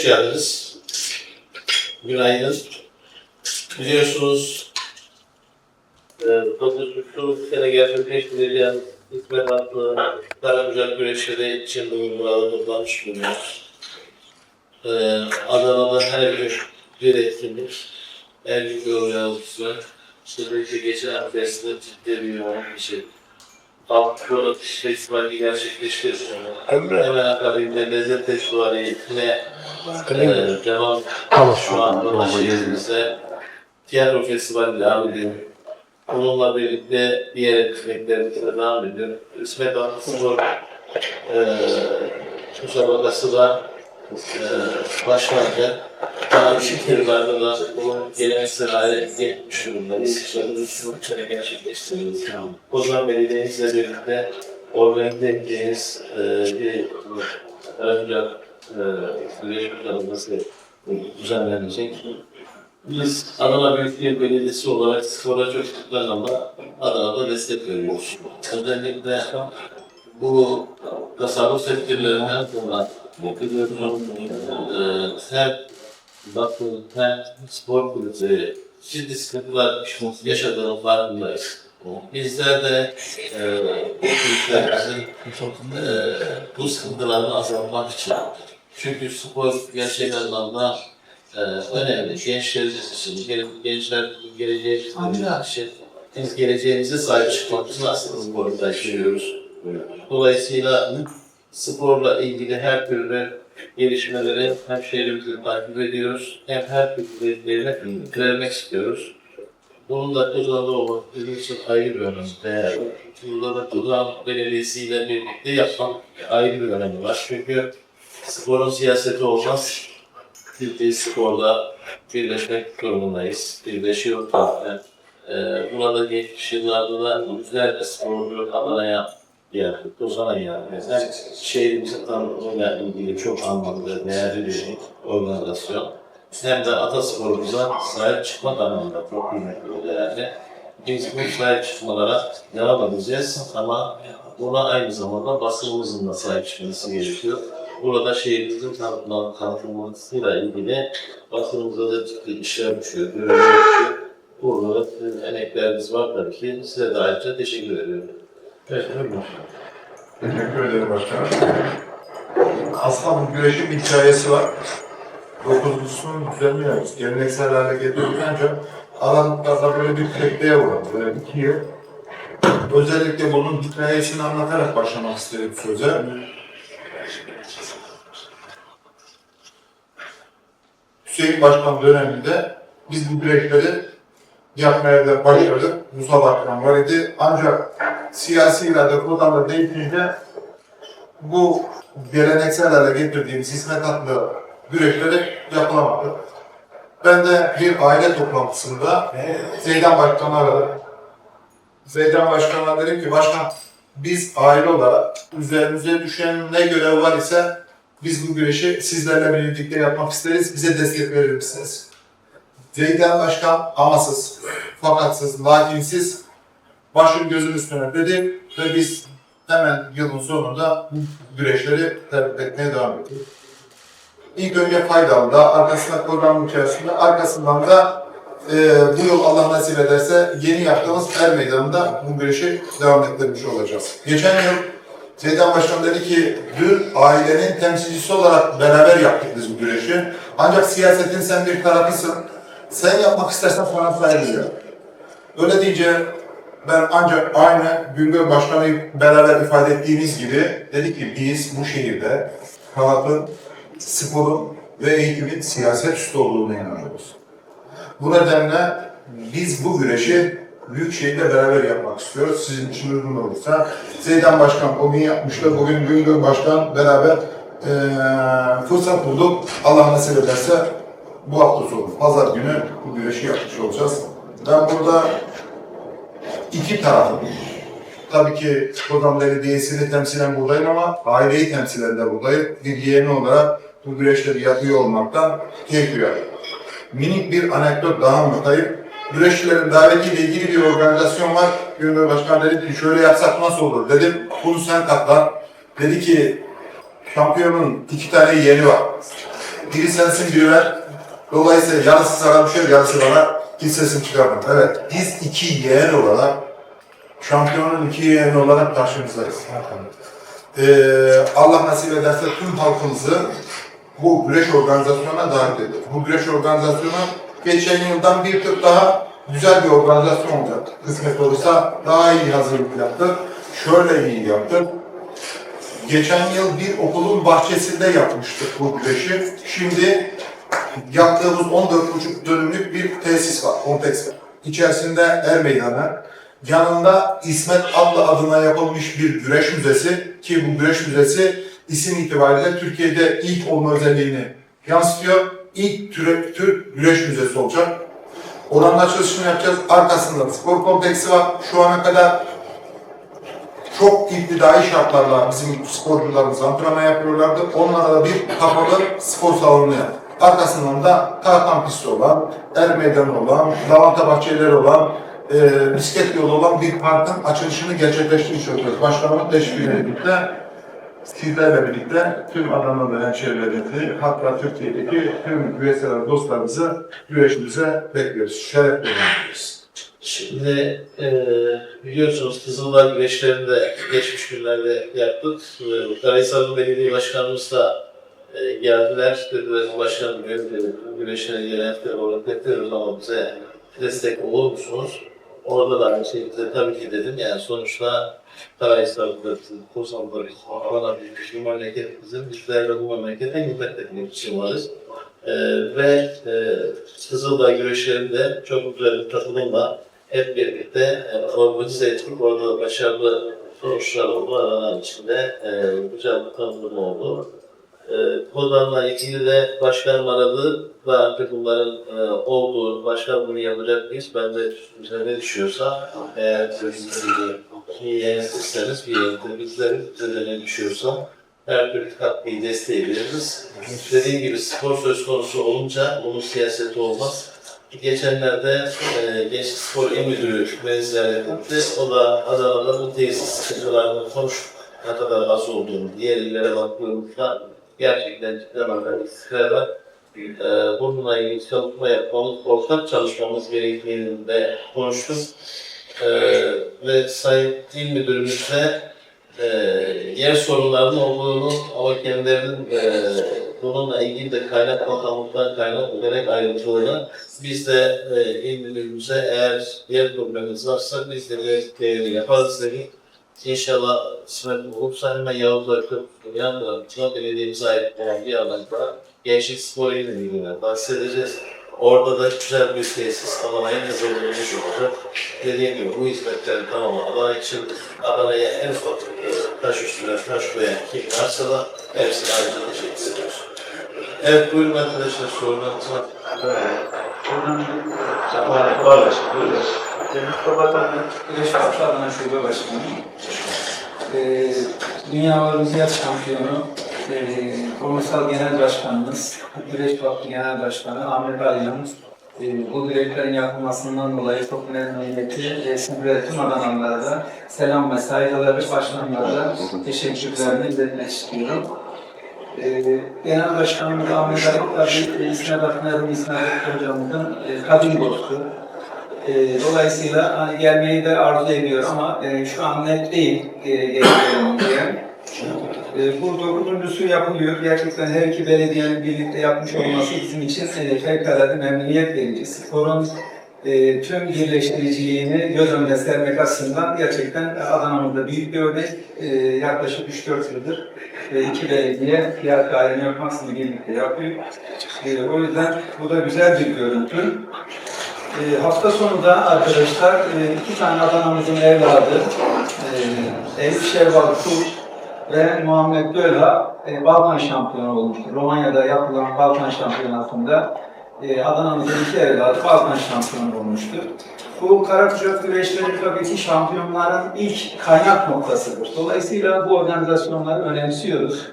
Hoş geldiniz. Günaydın. Biliyorsunuz e, 9.5 sene gerçekleştirilen hizmet adlı Karagüzel güreşleri için uygulamalarını kullanmış bulunuyoruz. E, Adana'da her gün bir etkinlik, her gün bir var. Özellikle geçen haftasında ciddi bir yoğun bir şey. Halk Korat Festivali gerçekleştirdi. Hemen akabinde lezzet festivali ve e, devam şu anda şehrimizde tiyatro festivali devam ediyor. Bununla birlikte diğer etkinliklerimiz de devam ediyor. İsmet Anı Spor e, müsabakası da e, başlandı. Daha bir yıllarda da bu geleneksel hale gelmiş durumdayız. Bu sene gerçekleştiriyoruz. Kozan Belediye'mizle birlikte organize edeceğiz e, bir ancak e, güreş planımız düzenlenecek. Biz Adana Büyükşehir Belediyesi olarak spora çok anlamda Adana'da destek veriyoruz. Özellikle bu tasarruf sektörlerinden sonra e, her her spor kulüpleri ciddi sıkıntılar yaşadığının farkındayız. Bizler de e, bu kulüplerimizin e, bu sıkıntılarını azaltmak için çünkü spor gerçek anlamda e, önemli. Gençlerimiz için, gel- gençler geleceği için biz geleceğimize sahip çıkmak için aslında sporu taşıyoruz. Dolayısıyla sporla ilgili her türlü gelişmeleri hem şehrimizde takip ediyoruz hem her türlü verilerine vermek istiyoruz. Bunun da Tuzla'da olmak bizim için ayrı bir önem. Değer. Tuzla'da Tuzla Belediyesi ile birlikte yapmak ayrı bir önemi var. Çünkü sporun siyaseti olmaz. Biz sporla birleşmek durumundayız. Birleşiyoruz zaten. Ee, burada geçmiş yıllarda da güzel sporcu Adana'ya geldik. Ozan'a geldik. Hem şehrimizin tanıtımıyla ilgili çok anlamlı, değerli bir organizasyon. Hem de atasporumuza sahip çıkmak anlamında çok kıymetli ve değerli. Biz bu sahip çıkmalara devam edeceğiz ama buna aynı zamanda basınımızın da sahip çıkması gerekiyor. Burada şehrimizin tanıtma- tanıtılmasıyla ilgili basınımıza da ciddi işler düşüyor, görevler düşüyor. Burada emekleriniz var tabii ki. Size de ayrıca teşekkür ediyorum. Buyurun. Teşekkür ederim başkanım. Aslında bu güreşin bir hikayesi var. Dokuzlusunu düzenliyoruz. Geleneksel hale getirdik ancak böyle bir tekneye uğradı. Böyle iki yıl. Özellikle bunun hikayesini anlatarak başlamak istedim söze. Hüseyin Başkan döneminde biz bu güreşleri yapmaya da başladık. Musa Başkan var idi. Ancak siyasi irade kullanımı değişince bu geleneksel hale getirdiğimiz hizmet adlı güreşleri yapılamadı. Ben de bir aile toplantısında Zeydan Başkan'ı aradım. Zeydan Başkan'a dedim ki başkan biz aile olarak üzerimize düşen ne görev var ise biz bu güreşi sizlerle birlikte yapmak isteriz. Bize destek verir misiniz? Zeydan Başkan amasız, fakatsız, lakinsiz başım gözüm üstüne dedi ve biz hemen yılın sonunda bu güreşleri tertip etmeye devam ettik. İlk önce faydalı arkasında programın içerisinde, arkasından da e, bu yıl Allah nasip ederse yeni yaptığımız er meydanında bu güreşi devam ettirmiş olacağız. Geçen yıl Zeydan Başkan dedi ki dün ailenin temsilcisi olarak beraber yaptık biz bu güreşi. Ancak siyasetin sen bir tarafısın. Sen yapmak istersen sana saygı Öyle deyince ben ancak aynı Güngör Başkan'ı beraber ifade ettiğimiz gibi dedik ki biz bu şehirde sanatın, sporun ve eğitimin siyaset üstü olduğuna inanıyoruz. Bu nedenle biz bu güreşi Büyükşehir'le beraber yapmak istiyoruz. Sizin için uygun olursa. Zeydan Başkan o gün yapmıştı. Bugün Güngör Başkan beraber eee fırsat bulduk. Allah nasip ederse bu hafta sonu, pazar günü bu güreşi yapmış olacağız. Ben burada iki tarafım. Tabii ki Kozan Belediyesi'ni temsilen buradayım ama aileyi temsilen de buradayım. Bir yeğeni olarak bu güreşleri yapıyor olmaktan keyif duyuyorum. Minik bir anekdot daha anlatayım. Güreşçilerin davetiyle ilgili bir organizasyon var. Güngör Başkan dedi ki şöyle yapsak nasıl olur dedim. Bunu sen katlan. Dedi ki şampiyonun iki tane yeğeni var. Biri sensin biri ben. Dolayısıyla yarısı sana düşer, yarısı bana. Hiç sesini çıkarmam. Evet, biz iki yeğen olarak, şampiyonun iki yeğeni olarak karşınızdayız. Ee, Allah nasip ederse tüm halkımızı bu güreş organizasyonuna dahil ediyor. Bu güreş organizasyonu geçen yıldan bir tık daha güzel bir organizasyon olacak. Kısmet olursa daha iyi hazırlık yaptık. Şöyle iyi yaptık. Geçen yıl bir okulun bahçesinde yapmıştık bu güreşi. Şimdi yaptığımız 14,5 dönümlük bir tesis var, kompleks var. İçerisinde er meydanı, yanında İsmet Abla adına yapılmış bir güreş müzesi ki bu güreş müzesi isim itibariyle Türkiye'de ilk olma özelliğini yansıtıyor. İlk türe, Türk güreş müzesi olacak. Oranın açılışını yapacağız. Arkasında spor kompleksi var. Şu ana kadar çok iptidai şartlarla bizim sporcularımız antrenman yapıyorlardı. Onlara da bir kapalı spor salonu yaptık. Arkasından da tartan pisti olan, er meydanı olan, lavanta bahçeleri olan, e, bisiklet yolu olan bir parkın açılışını gerçekleştirmiş oluyoruz. Başkanımın teşviğiyle birlikte, sizlerle birlikte tüm Adana'da hemşehrilerimizi, hatta Türkiye'deki tüm üyesiler, dostlarımızı güreşimize bekliyoruz. Şeref duyuyoruz. Şimdi e, biliyorsunuz Kızıldağ güreşlerini de geçmiş günlerde yaptık. E, Karahisarlı Belediye Başkanımız da e, geldiler. Dediler başkanım gönderin güreşine gelenekler olarak bize destek olur musunuz? Orada da aynı şeyi bize tabii ki dedim. Yani sonuçta Karahisar'da, Kursam'da bana büyük bir memleket bizim. Bizler de bu memlekete hizmet etmek için varız. Ee, ve e, Kızıldağ güreşlerinde çok güzel bir katılımla hep birlikte e, organize ettik. Orada da başarılı sonuçlar oldu. Aralar içinde e, güzel bir tanıtım oldu. E, bunlarla ilgili de başkanım aradı ve artık bunların e, olduğu, başkan bunu yapacak mıyız? Ben de bize ne düşüyorsa eğer siz bir yeğen bizlerin bize de ne düşüyorsa her türlü katkıyı desteği. Dediğim gibi spor söz konusu olunca bunun siyaseti olmaz. Geçenlerde e, Gençlik Spor İl Müdürü beni ziyaret. O da Adana'da bu tesis sıkıntılarını konuştuk. Ne kadar az olduğunu, diğer illere baktığımızda gerçekten ciddi anlamda istikrarlar var. E, bununla ilgili çalışma yapmamız, ortak çalışmamız gerektiğini de konuştuk. E, ve Sayın İl Müdürümüzle e, yer sorunlarının olduğunu ama kendilerinin e, bununla ilgili de kaynak bakanlıktan kaynak olarak ayrıntılarını biz de e, il müdürümüze eğer yer problemimiz varsa biz de değerli yaparız dedik. İnşallah kısmet olursa hemen Yavuz Akın yan tarafına belediyemize ait olan bir alanda gençlik spor ile ilgili bahsedeceğiz. Orada da güzel bir tesis Adana'ya hazırlanmış olacak. Dediğim gibi bu hizmetlerin tamamı Adana için Adana'ya en ufak taş üstüne taş koyan kim varsa da hepsine ayrıca ediyoruz. Evet buyurun arkadaşlar sorularınız var. Buradan Mustafa Bağlaş, buyurun. Mustafa Tanrı, Güneş Vakfı Adana Şube Başkanı. Ee, Dünya Olimpiyat Şampiyonu, e, Kurumsal Genel Başkanımız, Güreş Vakfı Genel Başkanı Ahmet Alya'mız e, bu güreşlerin yapılmasından dolayı çok memnuniyeti ve tüm Adanalılara da selam ve saygıları başkanlara teşekkürlerini iletmek istiyorum. Ee, Genel Başkanımız Ahmet Ali tabi İsmet Akınar'ın İsmet Hocamızın e, kadın dostu. E, dolayısıyla hani gelmeyi de arzu ediyor ama e, şu an net değil e, geleceğim diye. E, bu dokuzuncusu yapılıyor. Gerçekten her iki belediyenin birlikte yapmış olması bizim için e, fevkalade memnuniyet verici. Sporun e, tüm birleştiriciliğini göz önüne sermek açısından gerçekten Adana'mızda büyük bir örnek. E, yaklaşık 3-4 yıldır e, iki belediye fiyat daireni yapmasını birlikte yapıyor. E, o yüzden bu da güzel bir görüntü. E, hafta sonu da arkadaşlar e, iki tane Adana'mızın evladı e, Elif Şevval Tur ve Muhammed Göla e, Balkan şampiyonu olmuştu. Romanya'da yapılan Balkan şampiyonasında e, Adana'mızın iki evladı Balkan şampiyonu olmuştu. Bu kara kuşak güreşleri tabii ki şampiyonların ilk kaynak noktasıdır. Dolayısıyla bu organizasyonları önemsiyoruz.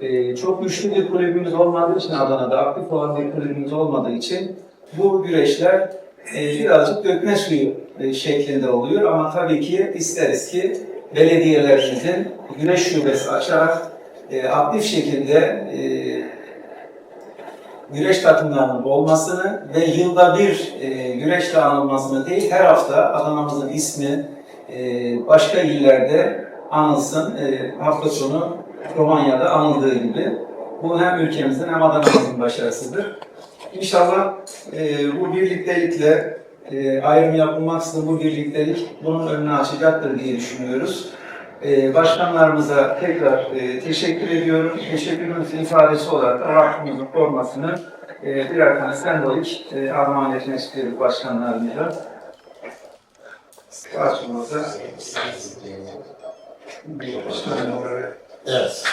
Ee, çok güçlü bir kulübümüz olmadığı için Adana'da aktif olan bir kulübümüz olmadığı için bu güreşler e, birazcık dökme suyu e, şeklinde oluyor ama tabii ki isteriz ki belediyelerimizin güreş şubesi açarak e, aktif şekilde e, güreş takımlarının olmasını ve yılda bir e, güreşle anılmasını değil, her hafta Adana'mızın ismi e, başka illerde anılsın. E, hafta sonu Romanya'da anıldığı gibi. Bu hem ülkemizin hem Adana'mızın başarısıdır. İnşallah e, bu birliktelikle e, ayrım yapılmaksızın bu birliktelik bunun önünü açacaktır diye düşünüyoruz. E, başkanlarımıza tekrar e, teşekkür ediyorum. Teşekkürümüzün ifadesi olarak da vakfımızın formasını e, birer tane sembolik e, armağan etmek istiyoruz başkanlarımıza. Karşımıza Evet. Evet.